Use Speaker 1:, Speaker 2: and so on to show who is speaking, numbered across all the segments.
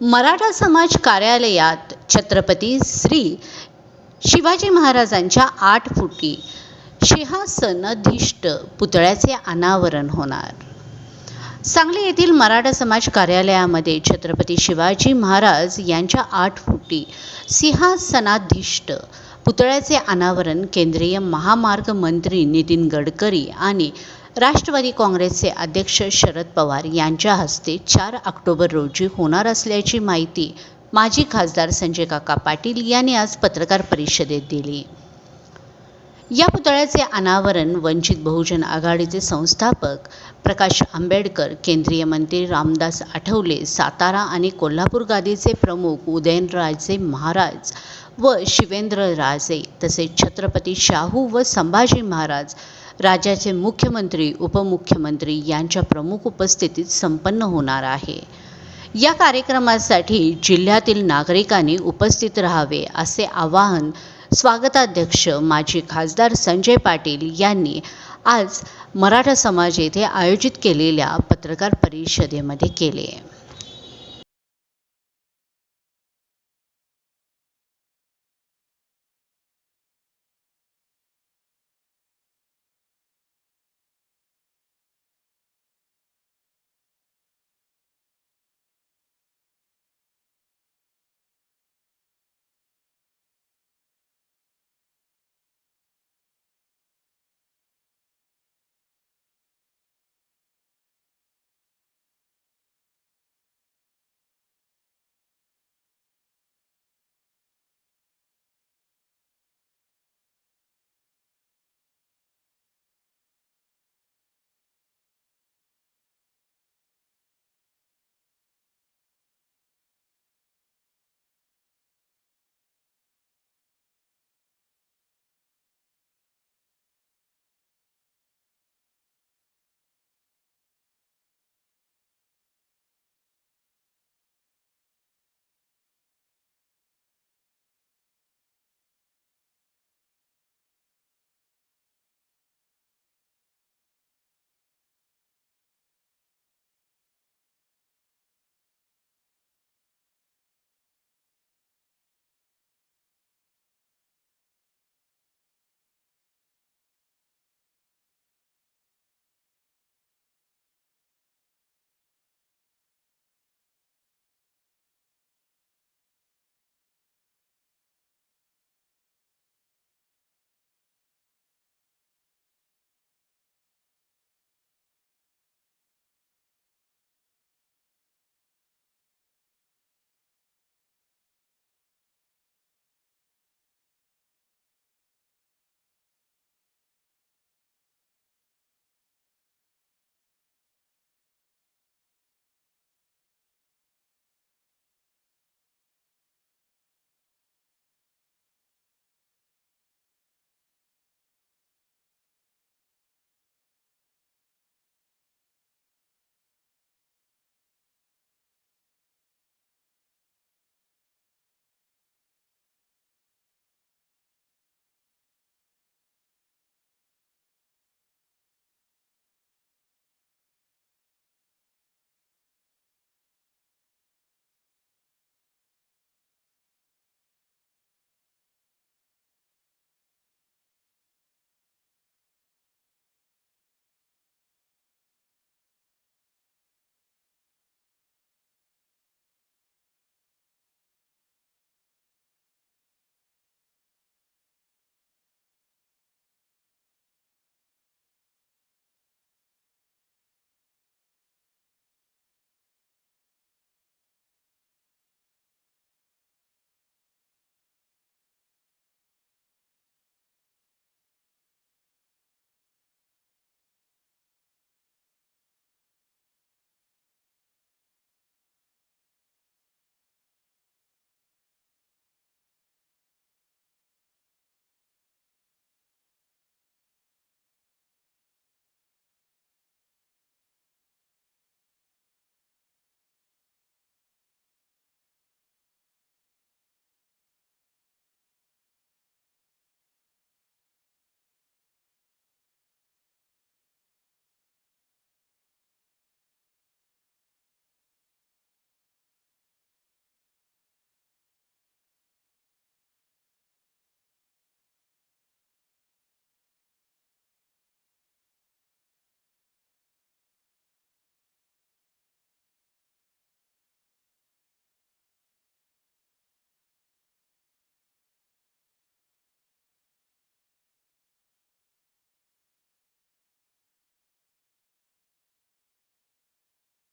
Speaker 1: मराठा समाज कार्यालयात छत्रपती श्री शिवाजी महाराजांच्या आठ फुटी सिंहासनधिष्ठ पुतळ्याचे अनावरण होणार. सांगली येथील मराठा समाज कार्यालयामध्ये छत्रपती शिवाजी महाराज यांच्या आठ फुटी सिंहासनाधिष्ठ पुतळ्याचे अनावरण केंद्रीय महामार्ग मंत्री नितीन गडकरी आणि राष्ट्रवादी काँग्रेसचे अध्यक्ष शरद पवार यांच्या हस्ते चार ऑक्टोबर रोजी होणार असल्याची माहिती माजी खासदार संजय काका पाटील यांनी आज पत्रकार परिषदेत दिली. या पुतळ्याचे अनावरण वंचित बहुजन आघाडीचे संस्थापक प्रकाश आंबेडकर केंद्रीय मंत्री रामदास आठवले सातारा आणि कोल्हापूर गादीचे प्रमुख उदयनराजे महाराज व शिवेंद्रराजे तसेच छत्रपती शाहू व संभाजी महाराज राज्याचे मुख्यमंत्री उपमुख्यमंत्री यांच्या प्रमुख उपस्थितीत संपन्न होणार आहे. या कार्यक्रमासाठी जिल्ह्यातील नागरिकांनी उपस्थित राहावे असे आवाहन स्वागताध्यक्ष माजी खासदार संजय पाटील यांनी आज मराठा समाज येथे आयोजित केलेल्या पत्रकार परिषदेमध्ये केले.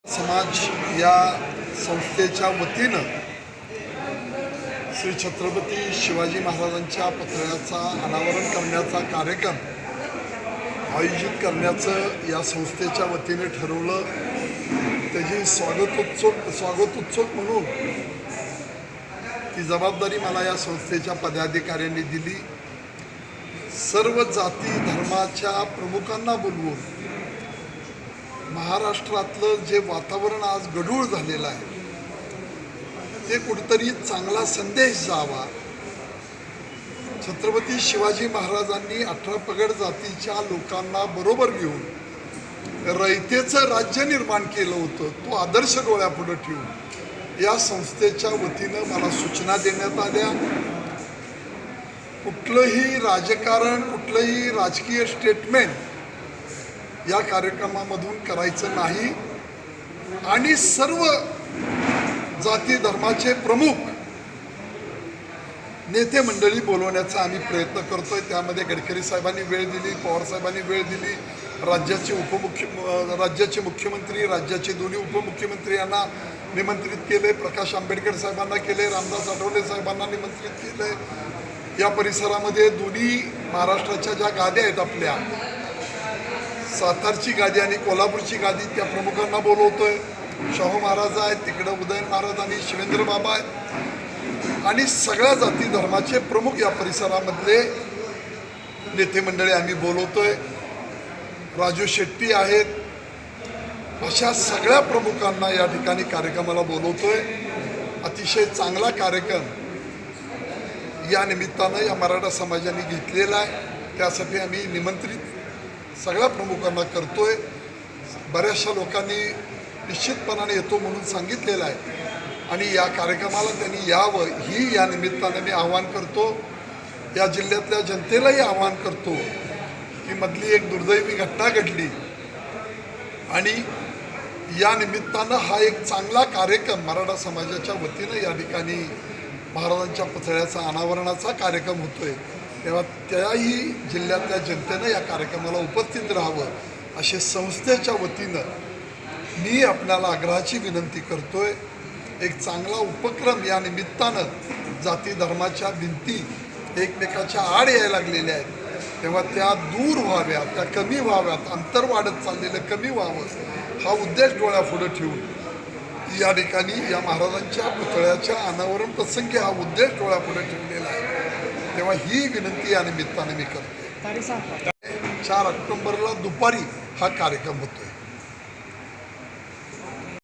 Speaker 2: समाज या संस्थेच्या वतीनं श्री छत्रपती शिवाजी महाराजांच्या पुतळ्याचा अनावरण करण्याचा कार्यक्रम आयोजित करण्याचं या संस्थेच्या वतीने ठरवलं. त्याची स्वागतोत्सुक स्वागतोत्सुक म्हणून ती जबाबदारी मला या संस्थेच्या पदाधिकाऱ्यांनी दिली. सर्व जाती धर्माच्या प्रमुखांना बोलवून महाराष्ट्रातलं जे वातावरण आज गढूळ झालेलं आहे ते कुठतरी चांगला संदेश जावा. छत्रपती शिवाजी महाराजांनी अठरा पगड जातीच्या लोकांना बरोबर घेऊन रयतेचं राज्य निर्माण केलं होतं तो आदर्श डोळ्यापुढं ठेवून. या संस्थेच्या वतीनं मला सूचना देण्यात आल्या. कुठलंही राजकारण कुठलंही राजकीय स्टेटमेंट या कार्यक्रमामधून करायचं नाही. आणि सर्व जाती धर्माचे प्रमुख नेते मंडळी बोलवण्याचा आम्ही प्रयत्न करतोय. त्यामध्ये गडकरी साहेबांनी वेळ दिली पवार साहेबांनी वेळ दिली. राज्याचे उपमुख्य राज्याचे मुख्यमंत्री राज्याचे दोन्ही उपमुख्यमंत्री यांना निमंत्रित केले. प्रकाश आंबेडकर साहेबांना केले. रामदास आठवले साहेबांना निमंत्रित केले. या परिसरामध्ये दोन्ही महाराष्ट्राच्या ज्या गाद्या आहेत आपल्या सातारची गादी आणि कोल्हापूरची गादी त्या प्रमुखांना बोलवतो आहे शाहू महाराज आहेत तिकडं उदयन महाराज आणि शिवेंद्र बाबा आहेत. आणि सगळ्या जाती धर्माचे प्रमुख या परिसरामधले नेते मंडळी आम्ही आहे राजू शेट्टी आहेत. अशा सगळ्या प्रमुखांना या ठिकाणी कार्यक्रमाला बोलवतो आहे अतिशय चांगला कार्यक्रम या निमित्तानं या मराठा समाजाने घेतलेला आहे. त्यासाठी आम्ही निमंत्रित सगळ्या प्रमुखांना करतो आहे बऱ्याचशा लोकांनी निश्चितपणाने येतो म्हणून सांगितलेलं आहे. आणि या कार्यक्रमाला त्यांनी यावं ही या निमित्ताने मी आवाहन करतो. या जिल्ह्यातल्या जनतेलाही आवाहन करतो की मधली एक दुर्दैवी घटना घडली. आणि या निमित्तानं हा एक चांगला कार्यक्रम मराठा समाजाच्या वतीनं या ठिकाणी महाराजांच्या पुतळ्याचा अनावरणाचा कार्यक्रम होतो आहे तेव्हा त्याही जिल्ह्यातल्या जनतेनं या कार्यक्रमाला उपस्थित राहावं असे संस्थेच्या वतीनं मी आपल्याला आग्रहाची विनंती करतोय. एक चांगला उपक्रम या निमित्तानं जाती धर्माच्या भिंती एकमेकाच्या आड यायला लागलेल्या आहेत. तेव्हा त्या दूर व्हाव्यात त्या कमी व्हाव्यात अंतर वाढत चाललेलं कमी व्हावं हा उद्देश डोळ्यापुढं ठेवून. या ठिकाणी या महाराजांच्या पुतळ्याच्या अनावरण प्रसंगी हा उद्देश डोळ्यापुढे ठेवलेला आहे. तेव्हा ही विनंती या निमित्ताने मी करतो चार ऑक्टोबरला दुपारी हा कार्यक्रम होतोय.